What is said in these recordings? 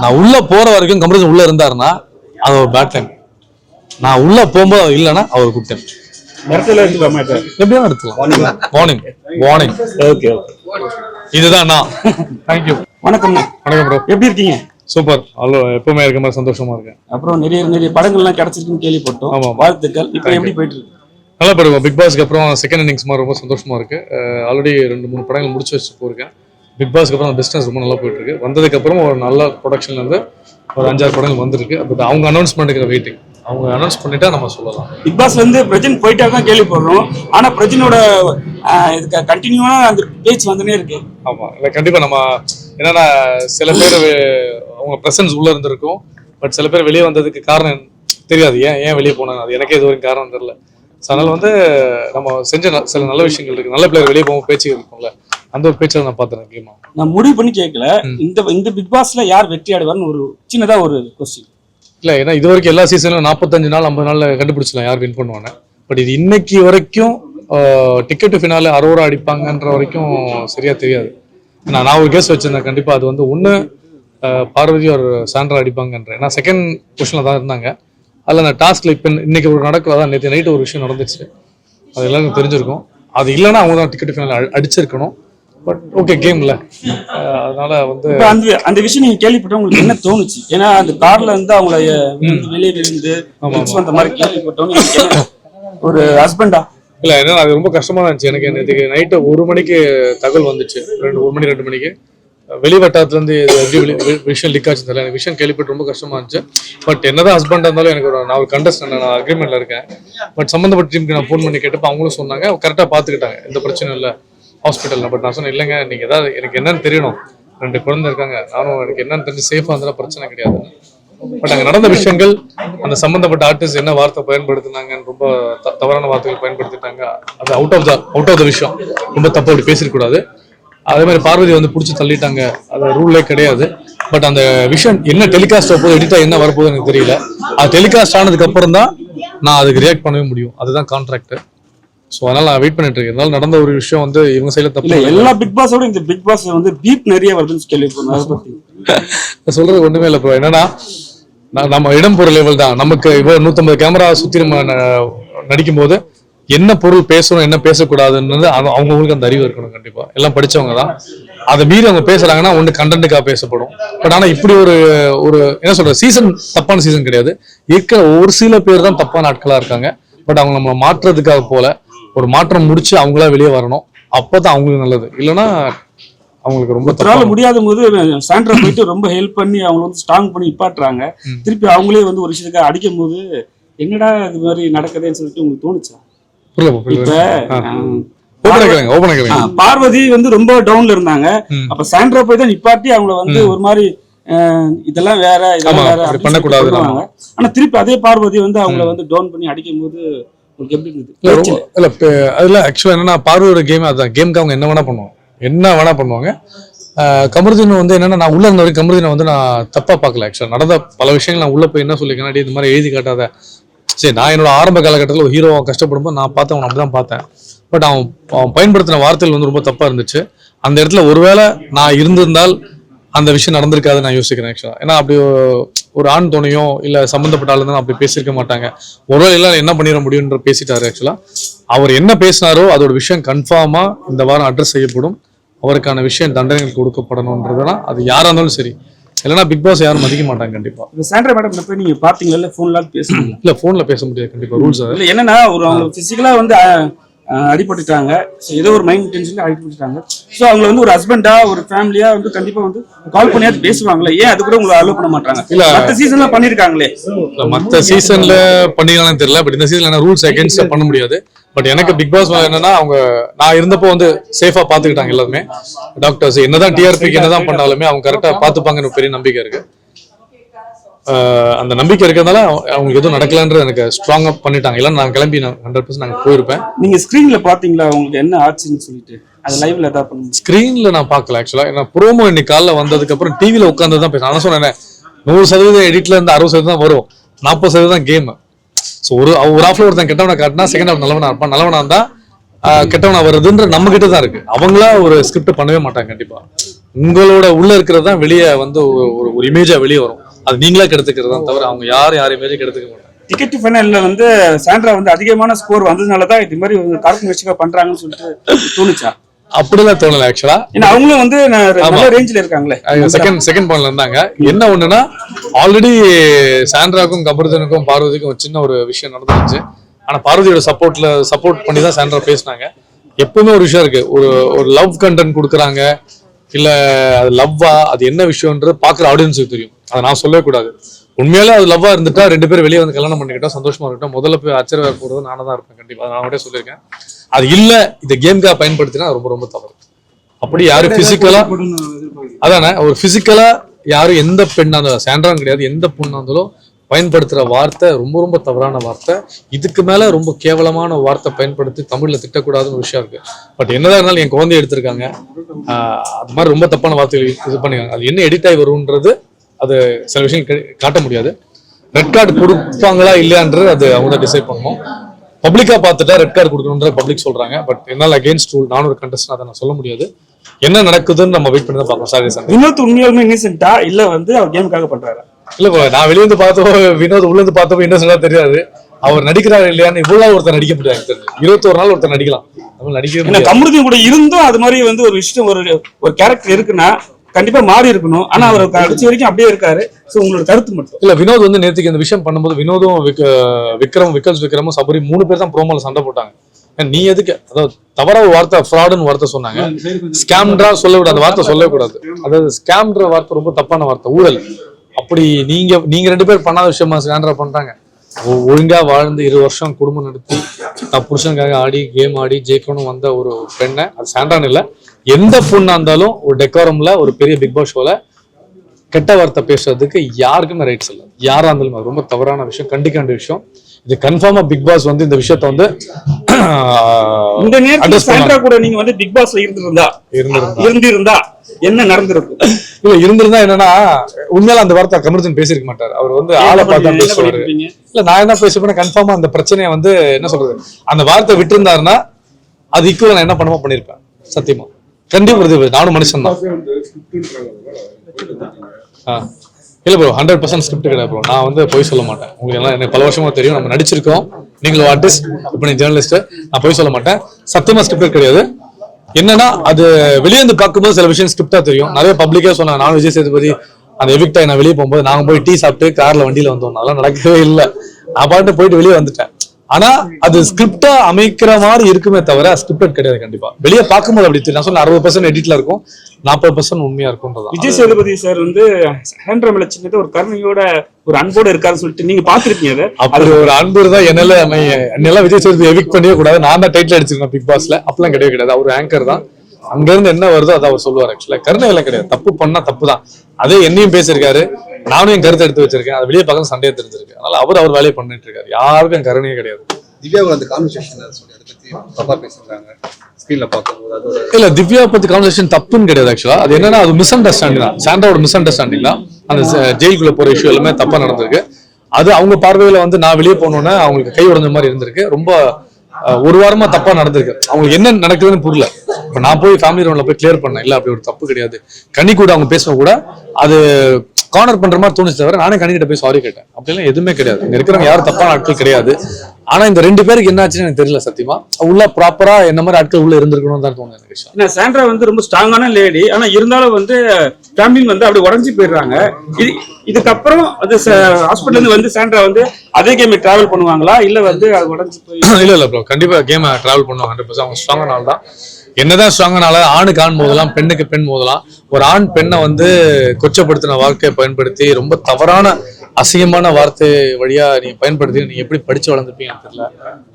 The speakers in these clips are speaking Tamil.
நான் உள்ள போற வரைக்கும் கமருதீன் உள்ள இருந்தாருன்னா அது ஒரு பேட் டைம் நான் உள்ள போகும்போது அவர் இல்லைன்னா அவர் குட் டைம் எப்படியும் எடுத்துக்கலாம் வார்னிங் வார்னிங் ஓகே ஓகே இதுதான் நான். தேங்க்யூ வணக்கம் வணக்கம் ப்ரோ எப்படி இருக்கீங்க? சூப்பர் அவ்வளோ எப்பவுமே இருக்க மாதிரி சந்தோஷமா இருக்கேன். அப்புறம் நிறைய நிறைய படங்கள்லாம் கிடைச்சிருக்குன்னு கேள்விப்பட்டோம். ஆமா. வாழ்த்துக்கள். இப்போ எப்படி போயிட்டு இருக்கு? நல்லா போயிருக்கோம் பிக் பாஸ்க்கு அப்புறம் செகண்ட் இன்னிங்ஸ் மாதிரி ரொம்ப சந்தோஷமா இருக்கு. ஆல்ரெடி ரெண்டு மூணு படங்கள் முடிச்சு வச்சு போயிருக்கேன். பிக் பாஸ்க்கு அப்புறம் பிஸ்னஸ் ரொம்ப நல்லா போயிட்டு இருக்கு வந்ததுக்கு அப்புறம் ஒரு நல்ல ப்ரொடக்ஷன்ல இருந்து ஒரு அஞ்சாறு படங்கள் வந்திருக்கு. பட் அவங்க அனௌன்ஸ்மெண்ட்டுக்கு வெயிட்டிங் அவங்க அனௌன்ஸ் பண்ணிட்டா நம்ம சொல்லலாம். பிக் பாஸ்ல இருந்து பிரஜன் போயிட்டா தான் கேள்விப்படுறோம். ஆனா பிரஜனோட இதுக்கு கண்டினியூவா அந்த பேச்சு வந்துனே இருக்கு. ஆமா. இல்லை கண்டிப்பா நம்ம என்னன்னா சில பேர் அவங்க பிரசன்ஸ் உள்ள இருந்திருக்கும். பட் சில பேர் வெளியே வந்ததுக்கு காரணம் தெரியாது. ஏன் ஏன் வெளியே போனாங்க அது எனக்கே இது வரைக்கும் காரணம் தெரியல. அதனால வந்து நம்ம செஞ்ச சில நல்ல விஷயங்கள் இருக்கு. நல்ல பிளேயர் வெளியே போகும் பேச்சு இருக்கும்ல. அந்த ஒரு பேச்சை நான் பார்த்துறேன் கேமா நான் முடிவு பண்ணி கேட்கல. இந்த இந்த பிக் பாஸ்ல யார் வெற்றி ஆடுவார்னு ஒரு சின்னதா ஒரு கொஸ்டின் இல்ல ஏன்னா இது வரைக்கும் எல்லா சீசன்லும் நாற்பத்தஞ்சு நாள் ஐம்பது நாள்ல கண்டுபிடிச்சலாம் யார் வின் பண்ணுவாங்க பட் இது இன்னைக்கு வரைக்கும் டிக்கெட் ஃபினால அரோரா அடிப்பாங்கன்ற வரைக்கும் சரியா தெரியாது. நான் நான் ஒரு கேஸ் வச்சிருந்தேன் கண்டிப்பா அது வந்து அஹ், பார்வதி ஒரு சாண்ட்ரா அடிப்பாங்கன்ற. ஏன்னா செகண்ட் பொசிஷன்ல தான் இருந்தாங்க. அதில் அந்த டாஸ்க்ல இப்போ இன்னைக்கு ஒரு நடக்கல தான் நேற்று நைட்டு ஒரு விஷயம் நடந்துச்சு. அது எல்லாருக்கும் தெரிஞ்சிருக்கும். அது இல்லைன்னா அவங்க தான் டிக்கெட் ஃபினால் அடிச்சிருக்கணும். பட் ஓகே கேம்ல அதனால வந்து அந்த அந்த விஷயம் நீங்க கேள்விப்பட்ட உங்களுக்கு என்ன தோணுச்சு? ஏன்னா அந்த கார்ல இருந்து அவங்கள விழுந்து, வெளியே விழுந்து tips வந்த மாதிரி கேள்விப்பட்டோன்னு? ஒரு ஹஸ்பண்டா இல்ல என்ன அது ரொம்ப கஷ்டமா இருந்துச்சு. எனக்கு நேற்றுக்கு நைட்டு ஒரு மணிக்கு தகவல் வந்துச்சு. ரெண்டு ஒரு மணி ரெண்டு மணிக்கு. வெளி வட்டாரத்துல இருந்து எப்படி விஷயம் லீக் ஆச்சு தெரியல. எனக்கு விஷயம் கேள்விப்பட்டு ரொம்ப கஷ்டமா இருந்துச்சு. பட் என்னதான் ஹஸ்பண்டா இருந்தாலும் எனக்கு ஒரு நான் ஒரு கண்டஸ்டன் நான் அக்ரிமெண்ட்ல இருக்கேன். பட் சம்மந்தப்பட்ட டீமுக்கு நான் ஃபோன் பண்ணி கேட்டப்ப அவங்களும் சொன்னாங்க. கரெக்டா பாத்துக்கிட்டாங்க. எந்த பிரச்சனையும் இல்லை. ஹாஸ்பிட்டலில் பட் நான் சொன்னேன் இல்லைங்க நீங்கள் ஏதாவது எனக்கு என்னன்னு தெரியணும். ரெண்டு குழந்தை இருக்காங்க. நானும் எனக்கு என்னன்னு தெரிஞ்சு சேஃபாக இருந்தாலும் பிரச்சனை கிடையாது. பட் அங்கே நடந்த விஷயங்கள் அந்த சம்மந்தப்பட்ட ஆர்டிஸ்ட் என்ன வார்த்தை பயன்படுத்தினாங்கன்னு ரொம்ப த- தவறான வார்த்தைகள் பயன்படுத்திட்டாங்க. அது out of the out of the விஷயம். ரொம்ப தப்பு அப்படி பேசிடக்கூடாது அதே மாதிரி பார்வதி வந்து பிடிச்சி தள்ளிட்டாங்க. அது ரூல்லே கிடையாது. பட் அந்த விஷயம் என்ன டெலிகாஸ்ட் போது எடிட்டா என்ன வரப்போகுது எனக்கு தெரியல. அது டெலிகாஸ்ட் ஆனதுக்கு அப்புறம் தான் நான் அதுக்கு ரியாக்ட் பண்ணவே முடியும். அதுதான் கான்ட்ராக்ட் ஸோ அதனால நான் வெயிட் பண்ணிட்டு இருக்கேன். இதனால நடந்த ஒரு விஷயம் வந்து இவங்க சைடில் தப்பு இல்லை. எல்லா பிக் பாஸோட இந்த பிக் பாஸ் வந்து பீப் நிறைய வருதுன்னு நான் சொல்றது ஒண்ணுமே இல்லை ப்ரோ என்னன்னா நம்ம இடம் பொருள் லெவல் தான். நமக்கு இவ்வளோ நூற்றம்பது கேமரா சுற்றி நம்ம நடிக்கும் போது என்ன பொருள் பேசணும் என்ன பேசக்கூடாதுன்றது அவங்க- அவங்கவங்களுக்கு அந்த அறிவு இருக்கணும் கண்டிப்பா. எல்லாம் படிச்சவங்க தான். அதை மீறி அவங்க பேசுறாங்கன்னா ஒன்று கண்டென்ட்டுக்காக பேசப்படும். பட் ஆனா இப்படி ஒரு ஒரு என்ன சொல்றது சீசன் தப்பான சீசன் கிடையாது. இருக்கிற ஒரு சில பேர் தான் தப்பான ஆட்களா இருக்காங்க. பட் அவங்க நம்ம மாற்றுறதுக்காக போல ஒரு மாற்றம் முடிச்சு அவங்களா வெளியே வரணும். அப்பதான் அவங்களுக்கு நல்லது. இல்லைன்னா அவங்களுக்கு ரொம்ப தப்பான முடியாத போது சாண்ட்ரா போயிட்டு ரொம்ப ஹெல்ப் பண்ணி அவங்கள வந்து ஸ்ட்ராங் பண்ணி நிப்பாட்டுறாங்க. திருப்பி அவங்களே வந்து ஒரு விஷயத்துக்கு அடிக்கும் போது என்னடா இது மாதிரி நடக்குதுன்னு சொல்லிட்டு உங்களுக்கு தோணுச்சா? இப்ப பார்வதி வந்து ரொம்ப டவுன்ல இருந்தாங்க. அப்ப சாண்ட்ரா போய் தான் நிப்பாட்டி அவங்கள வந்து ஒரு மாதிரி இதெல்லாம் வேற இதெல்லாம் வேற பண்ணக்கூடாது. ஆனா திருப்பி அதே பார்வதி வந்து அவங்கள வந்து டவுன் பண்ணி அடிக்கும் போது உங்களுக்கு எப்படி இருந்தது இல்ல. அதுல என்னன்னா பார்வையோட கேம் அதான். கேமுக்கு அவங்க என்ன வேணா பண்ணுவாங்க. என்ன வேணா பண்ணுவாங்க. கமருதீன் வந்து என்னன்னா நான் உள்ள இருந்த வரைக்கும் கமருதீனை வந்து நான் தப்பா பார்க்கல. ஆக்சுவலா நடந்த பல விஷயங்கள் நான் உள்ள போய் என்ன சொல்லிருக்கேன் "டேய், இந்த மாதிரி எழுதி காட்டாத. சரி நான் என்னோட ஆரம்ப காலகட்டத்தில் ஒரு ஹீரோ கஷ்டப்படும்போது நான் பார்த்தேன் அவனை அப்படிதான் பார்த்தேன். பட் அவன் அவன் பயன்படுத்தின வார்த்தைகள் வந்து ரொம்ப தப்பா இருந்துச்சு. அந்த இடத்துல ஒருவேளை நான் இருந்திருந்தால் அந்த விஷயம் நடந்திருக்காது நான் யோசிக்கிறேன் ஆக்சுவலா ஏன்னா அப்படி ஒரு- ஒரு ஆண் துணையோ இல்ல சம்மந்தப்பட்ட ஆள் அப்படி பேசியிருக்க மாட்டாங்க. ஒருவேளை எல்லாம் என்ன பண்ணிட முடியும்ன்ற பேசிட்டாரு ஆக்சுவலா அவர் என்ன பேசினாரோ அதோட விஷயம் கன்ஃபார்மா இந்த வாரம் அட்ரஸ் செய்யப்படும். அவருக்கான விஷயம் தண்டனைகள் கொடுக்கப்படணுன்றதுனா அது யாரா இருந்தாலும் சரி. இல்லைன்னா பிக் பாஸ் யாரும் மதிக்க மாட்டாங்க கண்டிப்பா. இப்ப சாண்ட்ரா மேடம் போய் நீங்க பாத்தீங்கல்ல போன்ல பேசுனீங்க இல்ல போன்ல பேச முடியாது கண்டிப்பா. ரூல்ஸ் இல்ல என்னன்னா ஒரு அவங்க பிசிக்கலா வந்து அடிபட்டுட்டாங்க. ஏதோ ஒரு மைண்ட் டென்ஷன்ல அடிபட்டுட்டாங்க. சோ அவங்க வந்து ஒரு ஹஸ்பண்டா ஒரு ஃபேமிலியா வந்து கண்டிப்பா வந்து கால் பண்ணியாவது பேசுவாங்களே. ஏன் அது கூட உங்களை அலோ பண்ண மாட்டாங்க? இல்ல. மத்த சீசன்ல பண்ணிருக்காங்களே. மத்த சீசன்ல பண்ணிக்கலாம் தெரியல. பட் இந்த சீசன்ல ரூல்ஸ் அகேன்ஸ்ட் பண்ண முடியாது. பட் எனக்கு பிக் பாஸ் என்னன்னா அவங்க நான் இருந்தப்போ வந்து சேஃபா பாத்துக்கிட்டாங்க எல்லாருமே. டாக்டர்ஸ் என்னதான் டிஆர்பிக்கு என்னதான் பண்ணாலுமே அவங்க கரெக்டா பாத்துப்பாங்கன்னு ஒரு பெரிய நம்பிக்கை இருக்கு. அந்த நம்பிக்கை இருக்கிறதுனால அவங்க- அவங்களுக்கு எதுவும் நடக்கலன்றது எனக்கு ஸ்ட்ராங்கா பண்ணிட்டாங்க. இல்ல நான் கிளம்பி நான் ஹண்ட்ரட் பர்சன்ட் நாங்க போயிருப்பேன். நீங்க ஸ்கிரீன்ல பாத்தீங்களா? உங்களுக்கு என்ன ஆச்சுன்னு சொல்லிட்டு. அது லைவ்ல ஏதாவது பண்ணுங்க ஸ்கிரீன்ல நான் பார்க்கல ஆக்சுவலா ஏன்னா ப்ரோமோ இன்னைக்கு காலைல வந்ததுக்கு அப்புறம் டிவில உட்காந்து தான் பேசுறேன் நான் சொன்னேன் நூறு சதவீதம் எடிட்ல இருந்து அறுபது சதவீதம் தான் வரும். நாற்பது சதவீதம் கேம் ஸோ ஒரு ஒரு ஹாஃப்ல ஒருத்தன் கெட்டவனை காட்டினா செகண்ட் ஹாஃப் நல்லவனா இருப்பான். நல்லவனா ஆஹ் கெட்டவனா வருதுன்ற நம்ம கிட்ட தான் இருக்கு. அவங்களா ஒரு ஸ்கிரிப்ட் பண்ணவே மாட்டாங்க கண்டிப்பா. உங்களோட உள்ள இருக்கிறது தான் வெளியே வந்து ஒரு- ஒரு இமேஜா வெளியே வரும். அது நீங்களா கெடுத்துக்கிறது தான் தவிர அவங்க யார் யார் இமேஜும் கெடுத்துக்க மாட்டாங்க. டிக்கெட் ஃபைனல்ல வந்து சாண்ட்ரா வந்து அதிகமான ஸ்கோர் வந்ததுனால தான் இது மாதிரி கார்பன் வச்சுக்க பண்றாங்கன்னு சொல்லிட்டு தோணுச்சா? அப்படிலாம் தோணல ஆக்சுவலா ஏன்னா அவங்களும் வந்து நல்ல ரேஞ்சில் இருக்காங்களே. செகண்ட் செகண்ட் பாயிண்ட்ல இருந்தாங்க. என்ன ஒண்ணுன்னா ஆல்ரெடி சாண்ட்ராக்கும் கபர்தனுக்கும் பார்வதிக்கும் ஒரு சின்ன ஒரு விஷயம் நடந்துருச்சு. ஆனா பார்வதியோட சப்போர்ட்ல சப்போர்ட் பண்ணி தான் சாண்ட்ரா பேசினாங்க. எப்பவுமே ஒரு விஷயம் இருக்கு. ஒரு ஒரு லவ் கண்டென்ட் கொடுக்குறாங்க. இல்ல அது லவ்வா அது என்ன விஷயம்ன்றது பாக்குற ஆடியன்ஸுக்கு தெரியும். அதை நான் சொல்லவே கூடாது. உண்மையாலே அது லவ்வா இருந்துட்டா ரெண்டு பேரும் வெளியே வந்து கல்யாணம் பண்ணிக்கிட்டா சந்தோஷமா இருக்கட்டும். முதல்ல போய் அச்சரவை போடுறது நானே தான் இருப்பேன் கண்டிப்பா. அதை நான் கூட சொல்லியிருக்கேன். அது இல்ல இந்த கேம்காக பயன்படுத்தினா ரொம்ப ரொம்ப தவறு. அப்படி யாரு பிசிக்கலா அதானே ஒரு பிசிக்கலா யாரும் எந்த பெண்ணா இருந்தாலும் சாண்ட்ரான் கிடையாது எந்த பொண்ணா இருந்தாலும் பயன்படுத்துற வார்த்தை ரொம்ப ரொம்ப தவறான வார்த்தை. இதுக்கு மேல ரொம்ப கேவலமான வார்த்தை பயன்படுத்தி தமிழ்ல திட்டக்கூடாதுன்னு ஒரு விஷயம் இருக்கு. பட் என்னதான் இருந்தாலும் என் குழந்தை எடுத்திருக்காங்க. ஆஹ் அது மாதிரி ரொம்ப தப்பான வார்த்தைகள் இது பண்ணிக்காங்க அது என்ன எடிட் ஆகி வரும்ன்றது அது சில விஷயம் காட்ட முடியாது. ரெட் கார்டு கொடுப்பாங்களா இல்லையான்றது அது அவங்க தான் டிசைட் பண்ணணும் பப்ளிக்கா பார்த்துட்டா ரெட் கார்டு கொடுக்கணுன்ற பப்ளிக் சொல்றாங்க. பட் என்னால் அகேன்ஸ்ட் ரூல் நானும் ஒரு கண்டஸ்ட் அதை நான் சொல்ல முடியாது. என்ன நடக்குதுன்னு நம்ம வெயிட் பண்ணி தான் பார்க்கணும். சாரி சார் இன்னொரு உண்மையாலுமே இன்னசென்ட்டா இல்லை வந்து அவர் கேமுக்காக பண்ணுறாரு இல்ல நான் வெளிய இருந்து பார்த்தப்போ வினோத் உள்ள இருந்து பார்த்தப்போ இன்னும் தெரியாது. அவர் நடிக்கிறாரு இல்லையான்னு இவ்வளவு ஒருத்தர் நடிக்க முடியாது. இருபத்தோரு நாள் ஒருத்தர் நடிக்கலாம். நம்ம முடியாது. கமருதீன் கூட இருந்தும் அது மாதிரி வந்து ஒரு விஷயம் ஒரு ஒரு கேரக்டர் இருக்குன்னா கண்டிப்பா மாறி இருக்கணும். ஆனா அவர் கடைசி வரைக்கும் அப்படியே இருக்காரு. சோ உங்களோட கருத்து மட்டும். இல்ல வினோத் வந்து நேத்துக்கு இந்த விஷயம் பண்ணும்போது வினோதும் விக்- விக்ரம் விக்கல்ஸ் விக்ரமும் சபரி மூணு பேர் தான் ப்ரோமோல சண்டை போட்டாங்க. நீ எதுக்கு? அதாவது தவறா ஒரு வார்த்தை ஃப்ராடுன்னு வார்த்தை சொன்னாங்க. ஸ்கேம்ன்றா சொல்ல விட அந்த வார்த்தை சொல்லவே கூடாது. அதாவது ஸ்கேம்ன்ற வார்த்தை ரொம்ப தப்பான வார்த்தை ஊழல். அப்படி நீங்க நீங்க ரெண்டு பேர் பண்ணாத விஷயமா ஸ்கேண்டரா பண்றாங்க. ஒழுங்கா வாழ்ந்து இரு வருஷம் குடும்பம் நடத்தி புருஷனுக்காக ஆடி கேம் ஆடி ஜெயிக்கணும் வந்த ஒரு பெண்ணை அது சாண்டான் இல்ல. எந்த பொண்ணா இருந்தாலும் ஒரு டெக்கோரம்ல ஒரு பெரிய பிக் பாஸ் ஷோல கெட்ட வார்த்தை பேசுறதுக்கு யாருக்குமே ரைட்ஸ் இல்லை. யாரா இருந்தாலும் அது ரொம்ப தவறான விஷயம் கண்டிக்க வேண்டிய விஷயம். இது கன்ஃபார்மா பிக் பாஸ் வந்து இந்த விஷயத்த வந்து இந்த நேரத்துல கூட நீங்க வந்து பிக் பாஸ்ல இருந்திருந்தா. இருந்திருந்தா. என்ன நடந்திருக்கும் இல்ல இருந்திருந்தா என்னன்னா உண்மையில அந்த வார்த்தை கமருதீன் பேசியிருக்க மாட்டார். அவர் வந்து ஆளை பார்த்தா பேசுவாரு. இல்ல நான் என்ன பேசுவேன் கன்ஃபார்மா அந்த பிரச்சனையை வந்து என்ன சொல்றது? அந்த வார்த்தை விட்டு அது ஈக்குவல் நான் என்ன பண்ணுமோ பண்ணிருப்பேன் சத்தியமா. கண்டிப்பா நானும் மனுஷன் தான் இல்ல ப்ரோ ஹண்ட்ரட் பர்சன்ட் ஸ்கிரிப்ட் கிடையாது ப்ரோ நான் வந்து பொய் சொல்ல மாட்டேன். உங்களுக்கு எல்லாம் எனக்கு பல வருஷமா தெரியும். நம்ம நடிச்சிருக்கோம். நீங்களும் ஆர்டிஸ்ட் இப்போ நீ ஜேர்னலிஸ்ட் நான் பொய் சொல்ல மாட்டேன். சத்தியமா ஸ்கிரிப்ட் கிடையாது. என்னன்னா அது வெளியே வந்து பார்க்கும்போது சில விஷயம் ஸ்கிரிப்டா தெரியும். நிறைய பப்ளிக்கே சொன்னாங்க நான் விஜய் சேதுபதி அந்த எவிக்ட் ஆகி நான் வெளியே போகும்போது நாங்க போய் டீ சாப்பிட்டு கார்ல வண்டியில வந்தோம். அதெல்லாம் நடக்கவே இல்லை. நான் பாட்டு போயிட்டு வெளியே வந்துட்டேன். ஆனா அது ஸ்கிரிப்டா அமைக்கிற மாதிரி இருக்குமே தவிர ஸ்கிரிப்டட் கிடையாது கண்டிப்பா. வெளியே பார்க்கும்போது அப்படி தெரியும். நான் சொன்ன அறுபது பர்சன்ட் எடிட்ல இருக்கும் நாற்பது பர்சன்ட் உண்மையா இருக்கும்ன்றதான். விஜய் சேதுபதி சார் வந்து ஹேண்ட்ரா மேல சின்னதா ஒரு கருணையோட ஒரு அன்போட இருக்காருன்னு சொல்லிட்டு நீங்க பாத்திருக்கீங்க அதை? அப்படி ஒரு அன்பு தான் என்னால என்னெல்லாம் விஜய் சேதுபதி எவிக் பண்ணியே கூடாது. நான் தான் டைட்டில் அடிச்சிருக்கேன் பிக் பாஸ்ல அப்பெல்லாம் கிடையவே கிடையாது. அவர் ஆங்கர் தான். அங்க இருந்து என்ன வருதோ அதை அவர் சொல்லுவார் ஆக்சுவலா கருணை எல்லாம் கிடையாது. தப்பு பண்ணா தப்பு தான். அதே என்னையும் பேசியிருக்காரு. நானும் என் கருத்தை எடுத்து வச்சிருக்கேன். அது வெளியே பக்கம் சண்டையை தெரிஞ்சிருக்கு. அதனால அவர் அவர் வேலையை பண்ணிட்டு இருக்காரு. யாருக்கும் என் கருணையே கிடையாது. திவ்யாவோட அந்த கான்வர்சேஷன் சொல்லி. அதை பத்தி தப்பா பேசுறாங்க. ஸ்கிரீன்ல பார்க்கும்போது இல்ல திவ்யா பத்தி கான்வர்சேஷன் தப்புன்னு கிடையாது ஆக்சுவலா அது என்னன்னா அது மிஸ் அண்டர்ஸ்டாண்டிங் தான். சாண்டாவோட மிஸ் அண்டர்ஸ்டாண்டிங் தான். அந்த ஜெயிலுக்குள்ள போற இஷ்யூ எல்லாமே தப்பா நடந்திருக்கு. அது அவங்க பார்வையில வந்து நான் வெளியே போனோன்னே அவங்களுக்கு கை உடைஞ்ச மாதிரி இருந்திருக்கு. ரொம்ப ஒரு வாரமா தப்பா நடந்திருக்கு. அவங்களுக்கு என்ன நடக்குதுன்னு புரியல. இப்ப நான் போய் ஃபேமிலி ரவுண்ட்ல போய் கிளியர் பண்ணேன். இல்ல அப்படி ஒரு தப்பு கிடையாது. கனி கூட அவங்க பேசின கூட அது கார்னர் பண்ற மாதிரி தோணுச்சு தவிர நானே கனிக்கிட்ட போய் சாரி கேட்டேன். அப்படிலாம் எதுவுமே கிடையாது. இங்க இருக்கிறவங்க யாரும் தப்பான ஆட்கள் கிடையாது. ஆனா இந்த ரெண்டு பேருக்கு என்ன ஆச்சுன்னு எனக்கு தெரியல சத்தியமா. உள்ள ப்ராப்பரா என்ன மாதிரி ஆட்கள் உள்ள இருந்திருக்கணும் தான் தோணுது எனக்கு ஏன்னா சாண்ட்ரா வந்து ரொம்ப ஸ்ட்ராங்கான லேடி ஆனா இருந்தாலும் வந்து ஃபேமிலி வந்து அப்படி உடஞ்சி போயிடுறாங்க. இது இதுக்கப்புறம் அது ஹாஸ்பிட்டல் இருந்து வந்து சாண்ட்ரா வந்து அதே கேம் டிராவல் பண்ணுவாங்களா? இல்ல வந்து அது உடஞ்சி போய் இல்ல இல்ல ப்ரோ கண்டிப்பா கேம் டிராவல் பண்ணுவோம் ஹண்ட்ரட் பர்சன்ட் அவங்க ஸ்ட்ராங்கான ஆள் தான் என்னதான் ஸ்ட்ராங்கான ஆணுக்கு ஆண் மோதலாம் பெண்ணுக்கு பெண் மோதலாம். ஒரு ஆண் பெண்ணை வந்து கொச்சப்படுத்தின வார்த்தையை பயன்படுத்தி ரொம்ப தவறான அசிங்கமான வார்த்தை வழியா நீங்க பயன்படுத்தி நீங்க எப்படி படிச்சு வளர்ந்துருப்பீங்கன்னு தெரியல.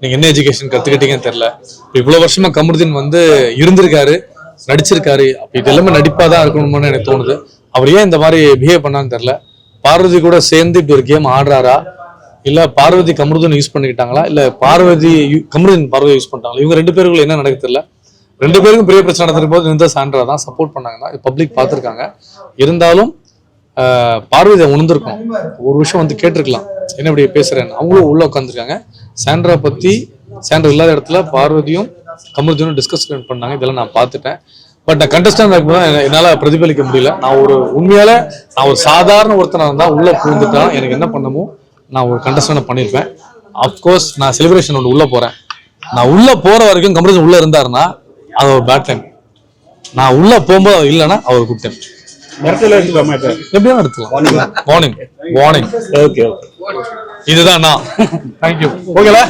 நீங்க என்ன எஜுகேஷன் கத்துக்கிட்டீங்கன்னு தெரியல. இப்ப இவ்வளவு வருஷமா கமருதீன் வந்து இருந்திருக்காரு நடிச்சிருக்காரு. அப்ப இது எல்லாமே நடிப்பா தான் இருக்கணும்னு எனக்கு தோணுது. அவர் ஏன் இந்த மாதிரி பிஹேவ் பண்ணான்னு தெரியல. பார்வதி கூட சேர்ந்து இப்படி ஒரு கேம் ஆடுறாரா? இல்ல பார்வதி கமருதீன் யூஸ் பண்ணிக்கிட்டாங்களா? இல்ல பார்வதி கமருதீன் பார்வதி யூஸ் பண்ணிட்டாங்களா? இவங்க ரெண்டு பேருக்குள்ள என்ன நடக்க தெரியல. ரெண்டு பேருக்கும் பெரிய பிரச்சனை நடந்திருக்கும் போது நிர்மலா சாண்ட்ரா தான் சப்போர்ட் பண்ணாங்கன்னா பப்ளிக் பார்த்துருக்காங்க. இருந்தாலும் பார்வதி உணர்ந்திருக்கும். ஒரு விஷயம் வந்து கேட்டிருக்கலாம். என்ன இப்படி பேசுறேன்னு. அவங்களும் உள்ள உட்காந்துருக்காங்க சாண்ட்ரா பத்தி சாண்ட்ரா இல்லாத இடத்துல பார்வதியும் கமருதனும் டிஸ்கஸ் பண்ணாங்க இதெல்லாம் நான் பார்த்துட்டேன். பட் நான் கண்டஸ்டன்ட் இருக்கும்போது என்னால் பிரதிபலிக்க முடியல. நான் ஒரு உண்மையால நான் ஒரு சாதாரண ஒருத்தனாக இருந்தால் உள்ளே பூந்துட்டா எனக்கு என்ன பண்ணமோ நான் ஒரு கண்டஸ்டன்ட் பண்ணியிருப்பேன் அஃப்கோர்ஸ் நான் செலிப்ரேஷன் ஒன்று உள்ளே போகிறேன் நான் உள்ளே போகிற வரைக்கும் கமல்ஜன் உள்ளே இருந்தாருன்னா அது ஒரு பேட் டைம் நான் உள்ள போகும்போது அவர் இல்லைன்னா அவர் இப்ப? எப்படியும் எடுத்துக்கலாம் வார்னிங் வார்னிங் ஓகே ஓகே இதுதான் நான். தேங்க்யூ ஓகேல